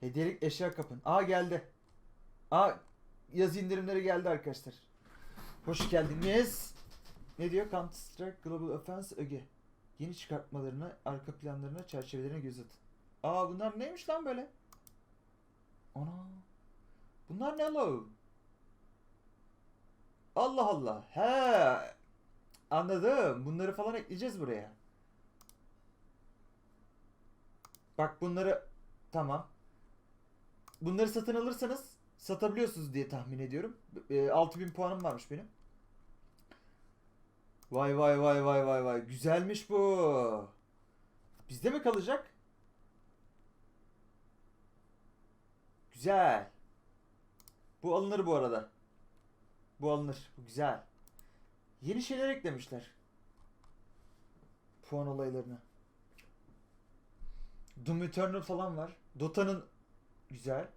Hediyelik eşya kapın. Aa geldi. Aa yaz indirimleri geldi arkadaşlar. Hoş geldiniz. Ne diyor? Counter Strike Global Offense öge. Yeni çıkartmalarına, arka planlarına, çerçevelerine göz atın. Aa bunlar neymiş lan böyle? Ana. Bunlar ne lo? Allah Allah. He. Anladım. Bunları falan ekleyeceğiz buraya. Bak bunları tamam. Bunları satın alırsanız satabiliyorsunuz diye tahmin ediyorum. E, 6000 puanım varmış benim. Vay vay vay vay vay vay. Güzelmiş bu. Bizde mi kalacak? Güzel. Bu alınır bu arada. Bu alınır. Bu güzel. Yeni şeyler eklemişler. Puan olaylarına. Doom Eternal falan var. Dota'nın güzel.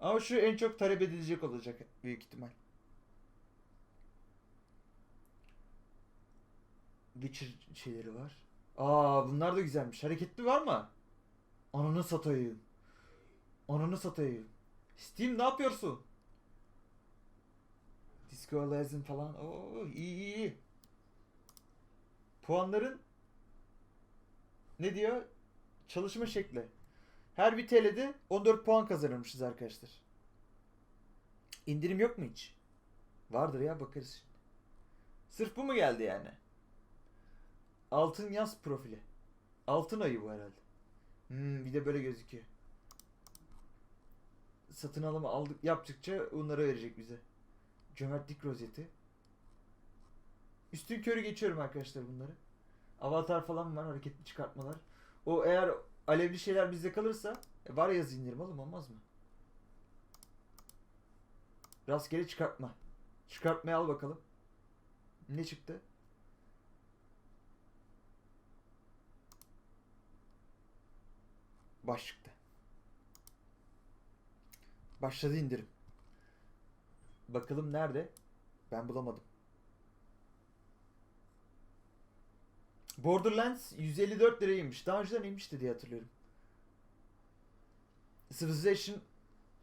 Ama şu en çok talep edilecek olacak büyük ihtimal. Witcher şeyleri var. Aa bunlar da güzelmiş. Hareketli var mı? Ananı satayım. Ananı satayım. Steam ne yapıyorsun? Disco Elysium falan. Oo iyi iyi iyi. Puanların ne diyor? Çalışma şekli. Her bir TL'de 14 puan kazanırmışız arkadaşlar. İndirim yok mu hiç? Vardır ya bakarız şimdi. Sırf bu mu geldi yani? Altın yaz profili. Altın ayı bu herhalde. Hmm, bir de böyle gözüküyor. Satın alımı aldık yaptıkça onlara verecek bize. Cömertlik rozeti. Üstün körü geçiyorum arkadaşlar bunları. Avatar falan var hareketli çıkartmalar. O eğer alevli şeyler bizde kalırsa e, var yaz indirim oğlum olmaz mı? Rastgele çıkartma. Çıkartmayı al bakalım. Ne çıktı? Baş çıktı. Başladı indirim. Bakalım nerede? Ben bulamadım. Borderlands 154 liraymış. Daha önceden inmişti diye hatırlıyorum. Civilization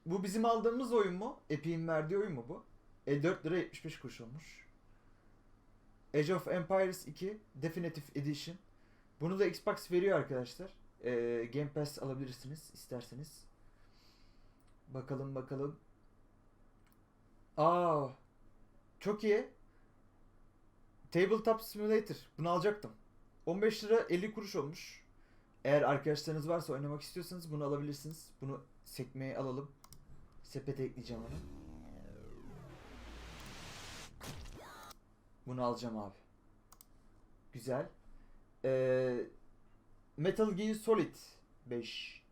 bu bizim aldığımız oyun mu? Epic'in verdiği oyun mu bu? 54 lira 75 kuruş olmuş. Age of Empires 2 Definitive Edition. Bunu da Xbox veriyor arkadaşlar. Ee, Game Pass alabilirsiniz isterseniz. Bakalım bakalım. Aa, çok iyi. Tabletop Simulator. Bunu alacaktım. 15 lira 50 kuruş olmuş. Eğer arkadaşlarınız varsa oynamak istiyorsanız bunu alabilirsiniz. Bunu sekmeye alalım. Sepete ekleyeceğim onu. Bunu alacağım abi. Güzel. Ee, Metal Gear Solid 5.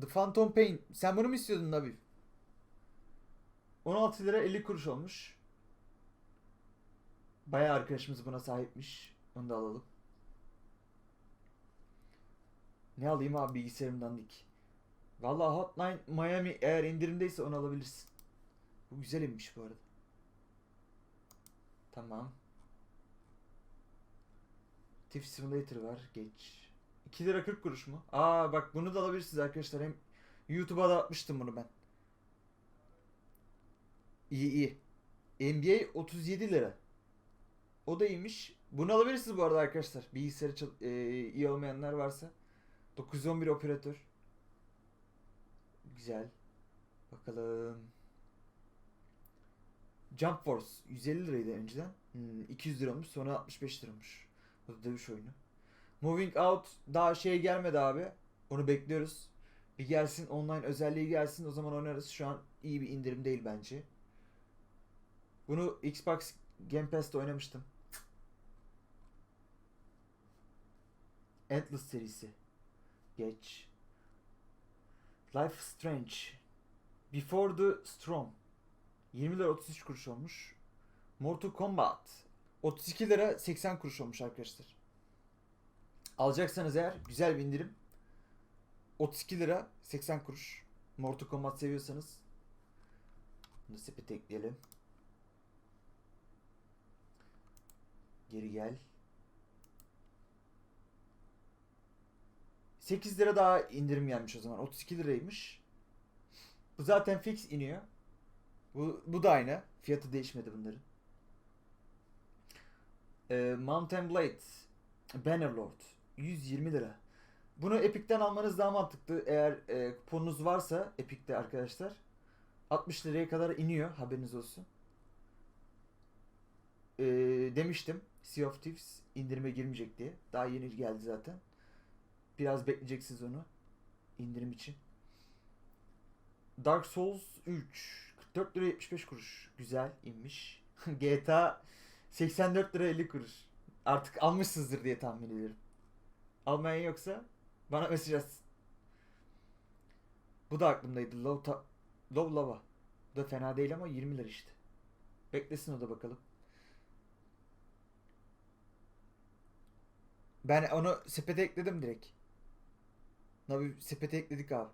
The Phantom Pain. Sen bunu mu istiyordun abi? 16 lira 50 kuruş olmuş. Bayağı arkadaşımız buna sahipmiş. Onu da alalım. Ne alayım abi bilgisayarımdan dik. Vallahi Hotline Miami eğer indirimdeyse onu alabilirsin. Bu güzel inmiş bu arada. Tamam. Thief Simulator var. Geç. 2 lira 40 kuruş mu? Aa bak bunu da alabilirsiniz arkadaşlar. Hem YouTube'a da atmıştım bunu ben. İyi iyi. NBA 37 lira. O da iyiymiş. Bunu alabilirsiniz bu arada arkadaşlar. Bilgisayarı çal- e, iyi olmayanlar varsa. 911 operatör. Güzel. Bakalım. Jump Force 150 liraydı önceden. Hmm, 200 liramış sonra 65 liramış. Bu da dövüş oyunu. Moving Out daha şey gelmedi abi. Onu bekliyoruz. Bir gelsin online özelliği gelsin o zaman oynarız. Şu an iyi bir indirim değil bence. Bunu Xbox Game Pass'te oynamıştım. Endless serisi. Geç. Life Strange. Before the Storm. 20 lira 33 kuruş olmuş. Mortal Kombat. 32 lira 80 kuruş olmuş arkadaşlar. Alacaksanız eğer güzel bir indirim. 32 lira 80 kuruş. Mortal Kombat seviyorsanız bunu sepete ekleyelim. Geri gel. 8 lira daha indirim gelmiş o zaman. 32 liraymış. Bu zaten fix iniyor. Bu, bu da aynı. Fiyatı değişmedi bunların. Ee, Mountain Blade Bannerlord 120 lira. Bunu Epic'ten almanız daha mantıklı. Eğer e, kuponunuz varsa Epic'te arkadaşlar 60 liraya kadar iniyor. Haberiniz olsun. Ee, demiştim Sea of Thieves indirime girmeyecek diye. Daha yeni geldi zaten. Biraz bekleyeceksiniz onu. indirim için. Dark Souls 3 44 lira 75 kuruş. Güzel inmiş. GTA 84 lira 50 kuruş. Artık almışsınızdır diye tahmin ediyorum. Almayan yoksa bana mesaj atsın. Bu da aklımdaydı. Low, ta- Low Lava. Bu da fena değil ama 20 lira işte. Beklesin o da bakalım. Ben onu sepete ekledim direkt. Navi sepete ekledik abi.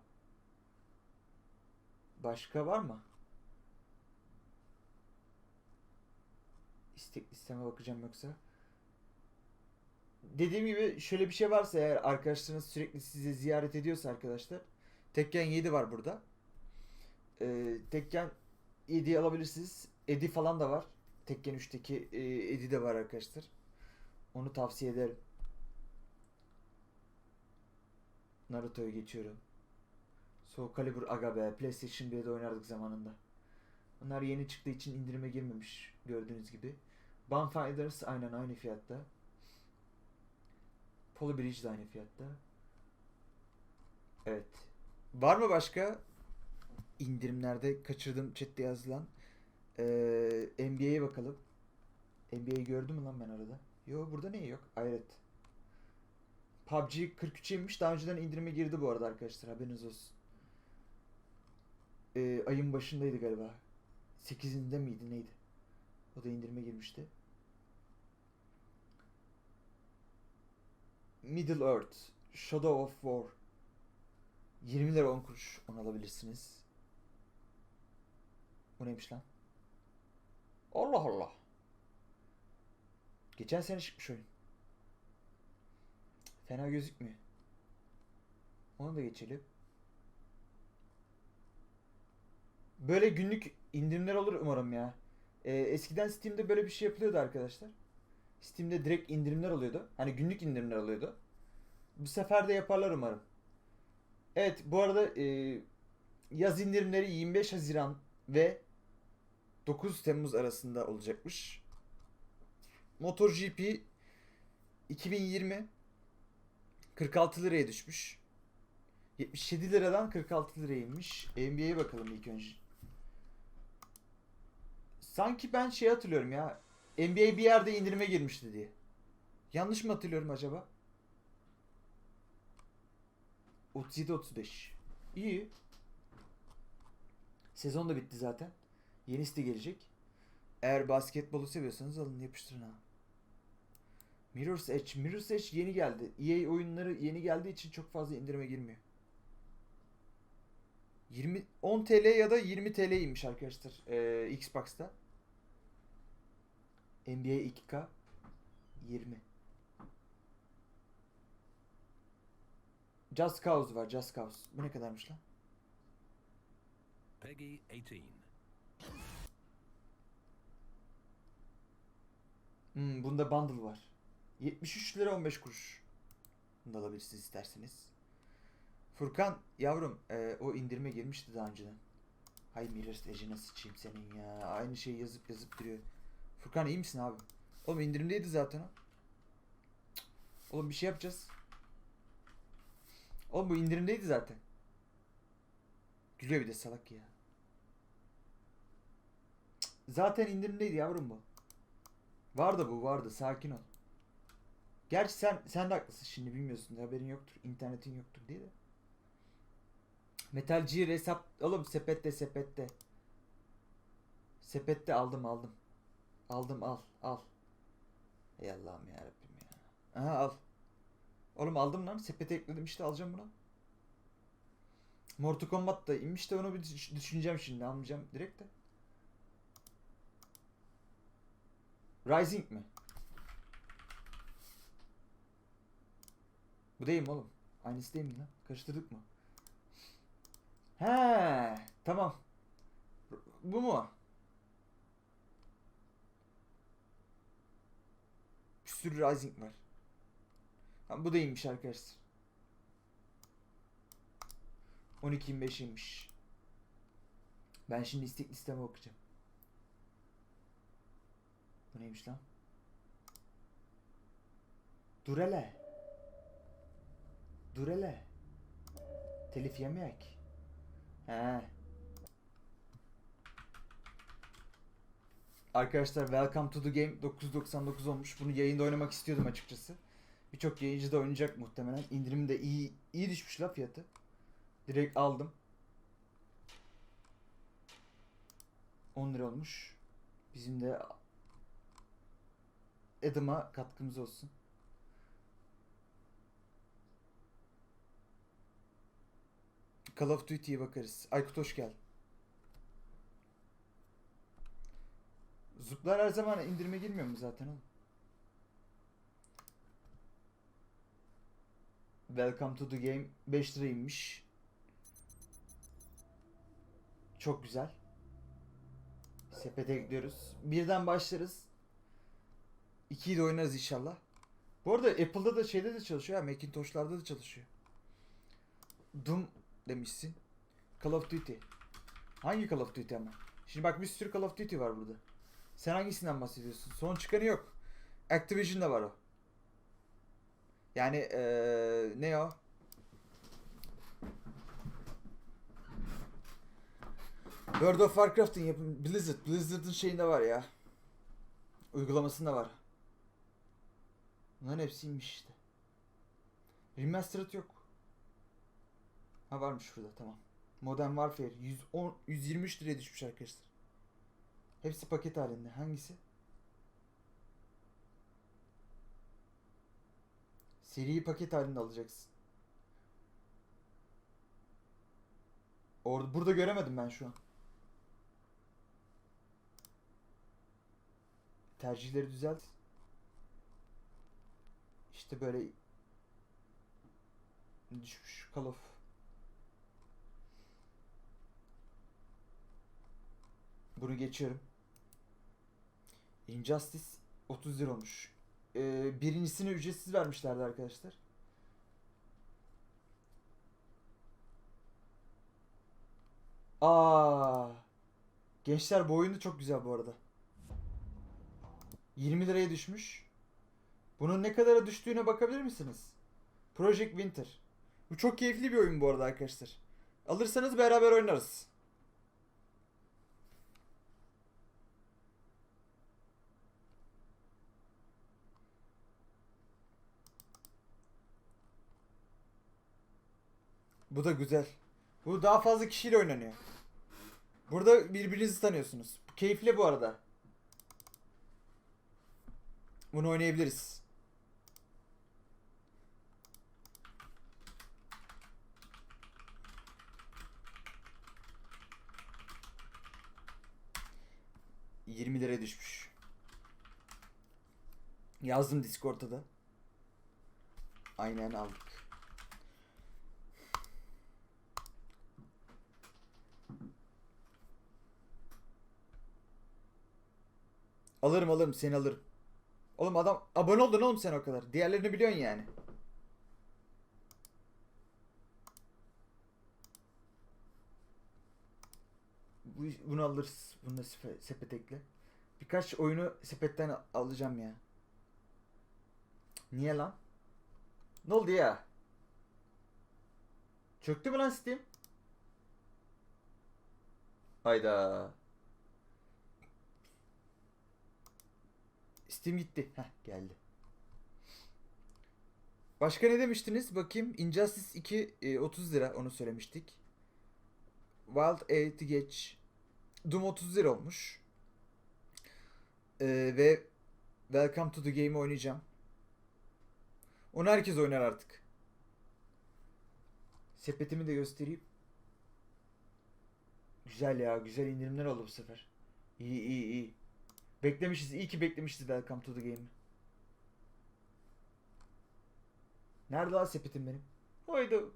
Başka var mı? İstek listeme bakacağım yoksa. Dediğim gibi şöyle bir şey varsa eğer arkadaşlarınız sürekli sizi ziyaret ediyorsa arkadaşlar. Tekken 7 var burada. Ee, Tekken 7'yi alabilirsiniz. Edi falan da var. Tekken 3'teki e, Edi de var arkadaşlar. Onu tavsiye ederim. Naruto'yu geçiyorum. Soul Calibur aga be. PlayStation 1'de oynardık zamanında. Bunlar yeni çıktığı için indirime girmemiş gördüğünüz gibi. Bonfighters aynen aynı fiyatta. Poly Bridge de aynı fiyatta. Evet. Var mı başka indirimlerde kaçırdım chatte yazılan? Ee, NBA'ye bakalım. NBA'yi gördüm mü lan ben arada? Yo burada ne yok? Hayret. PUBG 43'eymiş. Daha önceden indirime girdi bu arada arkadaşlar. Haberiniz olsun. Ee, ayın başındaydı galiba. 8'inde miydi neydi? O da indirime girmişti. Middle Earth Shadow of War 20 lira 10 kuruş onu alabilirsiniz. Bu neymiş lan? Allah Allah. Geçen sene çıkmış oyun. Fena gözükmüyor. Onu da geçelim. Böyle günlük indirimler olur umarım ya. Ee, eskiden Steam'de böyle bir şey yapılıyordu arkadaşlar. Steam'de direkt indirimler oluyordu. Hani günlük indirimler oluyordu. Bu sefer de yaparlar umarım. Evet bu arada e, yaz indirimleri 25 Haziran ve 9 Temmuz arasında olacakmış. MotoGP 2020 46 liraya düşmüş. 77 liradan 46 liraya inmiş. NBA'ye bakalım ilk önce. Sanki ben şey hatırlıyorum ya. NBA bir yerde indirime girmişti diye. Yanlış mı hatırlıyorum acaba? 37-35. İyi. Sezon da bitti zaten. Yenisi de gelecek. Eğer basketbolu seviyorsanız alın yapıştırın ha. Mirror's Edge. Mirror's Edge yeni geldi. EA oyunları yeni geldiği için çok fazla indirime girmiyor. 20 10 TL ya da 20 TL inmiş arkadaşlar ee, Xbox'ta. NBA 2K 20. Just Cause var Just Cause. Bu ne kadarmış lan? Peggy 18. Hmm, bunda bundle var. 73 lira 15 kuruş. Bunu da alabilirsiniz isterseniz. Furkan yavrum e, o indirime girmişti daha önceden. Hay Mirror's Edge'ine sıçayım senin ya. Aynı şeyi yazıp yazıp duruyor. Furkan iyi misin abi? Oğlum indirimdeydi zaten o. Oğlum bir şey yapacağız. Oğlum bu indirimdeydi zaten. Gülüyor bir de salak ya. Zaten indirimdeydi yavrum bu. Vardı bu vardı sakin ol. Gerçi sen sen de haklısın şimdi bilmiyorsun haberin yoktur internetin yoktur diye de. Metal Gear hesap oğlum sepette sepette. Sepette aldım aldım. Aldım al al. Ey Allah'ım ya Rabbim ya. Aha al. Oğlum aldım lan sepete ekledim işte alacağım bunu. Mortal Kombat da inmiş de onu bir düş- düşüneceğim şimdi almayacağım direkt de. Rising mi? Bu değil mi oğlum? Aynısı değil mi lan? Karıştırdık mı? He, tamam. Bu mu? Bir sürü Rising var. Ha, bu da iyiymiş arkadaşlar. 12.25'iymiş. Ben şimdi istek listeme bakacağım. Bu neymiş lan? Durele. Durele. Telif yemek. He. Arkadaşlar Welcome to the Game 999 olmuş. Bunu yayında oynamak istiyordum açıkçası. Birçok yayıncı da oynayacak muhtemelen. İndirim de iyi iyi düşmüş la fiyatı. Direkt aldım. 10 lira olmuş. Bizim de Adam'a katkımız olsun. Call of Duty'ye bakarız. Aykut hoş geldin. Zıplar her zaman indirime girmiyor mu zaten oğlum? Welcome to the game 5 liraymış. Çok güzel. Sepete ekliyoruz. Birden başlarız. 2'yi de oynarız inşallah. Bu arada Apple'da da şeyde de çalışıyor ha. Macintosh'larda da çalışıyor. Doom demişsin. Call of Duty. Hangi Call of Duty ama? Şimdi bak bir sürü Call of Duty var burada. Sen hangisinden bahsediyorsun? Son çıkanı yok. Activision'da var o. Yani eee ne o? World of Warcraft'ın yapım Blizzard. Blizzard'ın şeyinde var ya. Uygulamasında var. Bunların hepsiymiş işte. Remastered yok. Ha varmış şurada tamam. Modern Warfare 110 123 liraya düşmüş arkadaşlar. Hepsi paket halinde. Hangisi? Seriyi paket halinde alacaksın. Orada burada göremedim ben şu an. Tercihleri düzelt. İşte böyle düşmüş Call of. Bunu geçiyorum. Injustice 30 lira olmuş. Ee, birincisini ücretsiz vermişlerdi arkadaşlar. Aa. Gençler bu oyunu çok güzel bu arada. 20 liraya düşmüş. Bunun ne kadara düştüğüne bakabilir misiniz? Project Winter. Bu çok keyifli bir oyun bu arada arkadaşlar. Alırsanız beraber oynarız. Bu da güzel. Bu daha fazla kişiyle oynanıyor. Burada birbirinizi tanıyorsunuz. Keyifli bu arada. Bunu oynayabiliriz. ...20 liraya düşmüş. Yazdım Discord'da da. Aynen aldık. Alırım alırım seni alırım. Oğlum adam abone oldun oğlum sen o kadar. Diğerlerini biliyorsun yani. Bu, bunu alırız. Bunu da sepe- sepet. Birkaç oyunu sepetten alacağım ya. Niye lan? Ne oldu ya? Çöktü mü lan Steam? Hayda. Steam gitti. Heh geldi. Başka ne demiştiniz? Bakayım. Injustice 2 e, 30 lira onu söylemiştik. Wild 8 geç. Doom 30 lira olmuş. E, ve Welcome to the Game'i oynayacağım. Onu herkes oynar artık. Sepetimi de göstereyim. Güzel ya. Güzel indirimler oldu bu sefer. İyi iyi iyi. Beklemişiz. iyi ki beklemişiz Welcome to the Game'i. Nerede lan sepetim benim? Oydu.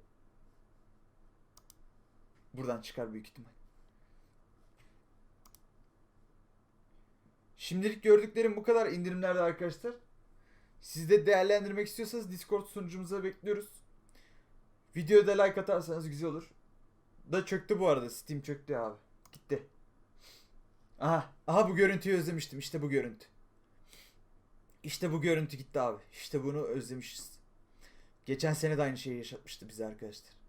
Buradan çıkar büyük ihtimal. Şimdilik gördüklerim bu kadar indirimlerde arkadaşlar. Siz de değerlendirmek istiyorsanız Discord sunucumuza bekliyoruz. Videoda like atarsanız güzel olur. Da çöktü bu arada. Steam çöktü abi. Gitti. Aha. Aha bu görüntüyü özlemiştim. İşte bu görüntü. İşte bu görüntü gitti abi. İşte bunu özlemişiz. Geçen sene de aynı şeyi yaşatmıştı bize arkadaşlar.